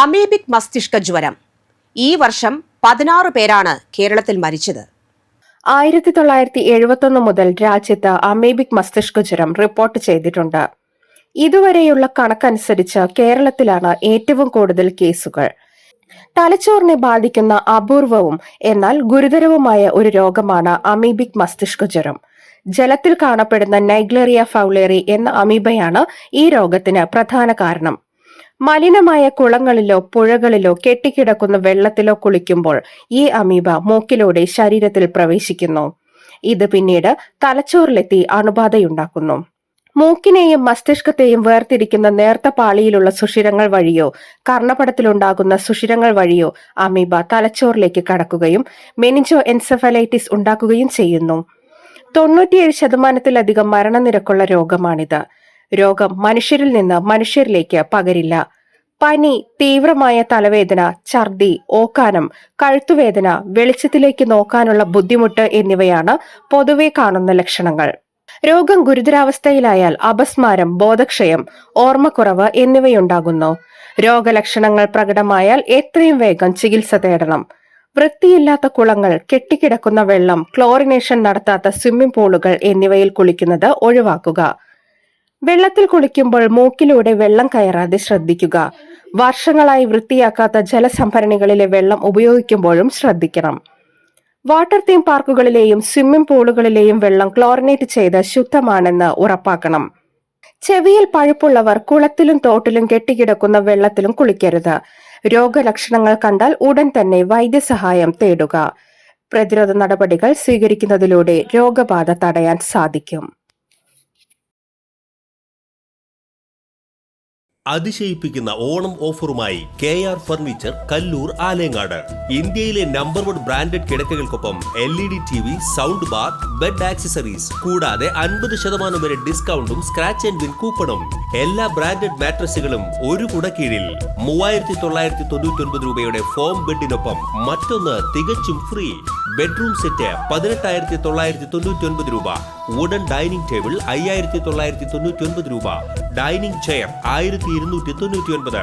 Amoebic മസ്തിഷ്ക ജ്വരം. ഈ വർഷം പതിനാറ് പേരാണ് കേരളത്തിൽ മരിച്ചത്. ആയിരത്തി തൊള്ളായിരത്തി എഴുപത്തൊന്ന് മുതൽ രാജ്യത്ത് അമീബിക് മസ്തിഷ്ക ജ്വരം റിപ്പോർട്ട് ചെയ്തിട്ടുണ്ട്. ഇതുവരെയുള്ള കണക്കനുസരിച്ച് കേരളത്തിലാണ് ഏറ്റവും കൂടുതൽ കേസുകൾ. തലച്ചോറിനെ ബാധിക്കുന്ന അപൂർവവും എന്നാൽ ഗുരുതരവുമായ ഒരു രോഗമാണ് അമീബിക് മസ്തിഷ്ക ജ്വരം. ജലത്തിൽ കാണപ്പെടുന്ന നൈഗ്ലേറിയ ഫൗളേറി എന്ന അമീബയാണ് ഈ രോഗത്തിന് പ്രധാന കാരണം. മലിനമായ കുളങ്ങളിലോ പുഴകളിലോ കെട്ടിക്കിടക്കുന്ന വെള്ളത്തിലോ കുളിക്കുമ്പോൾ ഈ അമീബ മൂക്കിലൂടെ ശരീരത്തിൽ പ്രവേശിക്കുന്നു. ഇത് പിന്നീട് തലച്ചോറിലെത്തി അണുബാധയുണ്ടാക്കുന്നു. മൂക്കിനെയും മസ്തിഷ്കത്തെയും വേർതിരിക്കുന്ന നേർത്ത പാളിയിലുള്ള സുഷിരങ്ങൾ വഴിയോ കർണപടത്തിലുണ്ടാകുന്ന സുഷിരങ്ങൾ വഴിയോ അമീബ തലച്ചോറിലേക്ക് കടക്കുകയും മെനിഞ്ചോ എൻസെഫലൈറ്റിസ് ഉണ്ടാക്കുകയും ചെയ്യുന്നു. തൊണ്ണൂറ്റിയേഴ് ശതമാനത്തിലധികം മരണനിരക്കുള്ള രോഗമാണിത്. രോഗം മനുഷ്യരിൽ നിന്ന് മനുഷ്യരിലേക്ക് പകരില്ല. പനി തീവ്രമായ തലവേദന ഛർദി ഓക്കാനം കഴുത്തുവേദന വെളിച്ചത്തിലേക്ക് നോക്കാനുള്ള ബുദ്ധിമുട്ട് എന്നിവയാണ് പൊതുവെ കാണുന്ന ലക്ഷണങ്ങൾ. രോഗം ഗുരുതരാവസ്ഥയിലായാൽ അപസ്മാരം ബോധക്ഷയം ഓർമ്മക്കുറവ് എന്നിവയുണ്ടാകുന്നു. രോഗലക്ഷണങ്ങൾ പ്രകടമായാൽ എത്രയും വേഗം ചികിത്സ തേടണം. വൃത്തിയില്ലാത്ത കുളങ്ങൾ കെട്ടിക്കിടക്കുന്ന വെള്ളം ക്ലോറിനേഷൻ നടത്താത്ത സ്വിമ്മിംഗ് പൂളുകൾ എന്നിവയിൽ കുളിക്കുന്നത് ഒഴിവാക്കുക. വെള്ളത്തിൽ കുളിക്കുമ്പോൾ മൂക്കിലൂടെ വെള്ളം കയറാതെ ശ്രദ്ധിക്കുക. വർഷങ്ങളായി വൃത്തിയാക്കാത്ത ജലസംഭരണികളിലെ വെള്ളം ഉപയോഗിക്കുമ്പോഴും ശ്രദ്ധിക്കണം. വാട്ടർ തീം പാർക്കുകളിലെയും സ്വിമ്മിംഗ് പൂളുകളിലെയും വെള്ളം ക്ലോറിനേറ്റ് ചെയ്ത് ശുദ്ധമാണെന്ന് ഉറപ്പാക്കണം. ചെവിയിൽ പഴുപ്പുള്ളവർ കുളത്തിലും തോട്ടിലും കെട്ടിക്കിടക്കുന്ന വെള്ളത്തിലും കുളിക്കരുത്. രോഗലക്ഷണങ്ങൾ കണ്ടാൽ ഉടൻ തന്നെ വൈദ്യസഹായം തേടുക. പ്രതിരോധ നടപടികൾ സ്വീകരിക്കുന്നതിലൂടെ രോഗബാധ തടയാൻ സാധിക്കും. അതിശയിപ്പിക്കുന്ന Onam ഓഫറുമായി K R furniture Kallur Alangad. ഇന്ത്യയിലെ number one branded കിടക്കകൾക്കൊപ്പം L E D T V sound bar bed accessories കൂടാതെ അൻപത് ശതമാനം വരെ ഡിസ്കൗണ്ടും സ്ക്രാച്ച് ആൻഡ് വിൻ കൂപ്പണും എല്ലാ ബ്രാൻഡഡ് മാട്രസുകളും ഒരു കുട കീഴിൽ. മൂവായിരത്തി തൊള്ളായിരത്തി തൊണ്ണൂറ്റി ഒൻപത് രൂപയുടെ ഫോം ബെഡിനൊപ്പം മറ്റൊന്ന് തികച്ചും ഫ്രീ ബെഡ്റൂം സെറ്റ് പതിനെട്ടായിരത്തി തൊള്ളായിരത്തി തൊണ്ണൂറ്റി ഒൻപത് രൂപ. വുഡൻ ഡൈനിങ് ടേബിൾ അയ്യായിരത്തി തൊള്ളായിരത്തി തൊണ്ണൂറ്റി ഒൻപത് രൂപ. ഡൈനിങ് ചെയർ ആയിരത്തി ഇരുന്നൂറ്റി തൊണ്ണൂറ്റി ഒൻപത്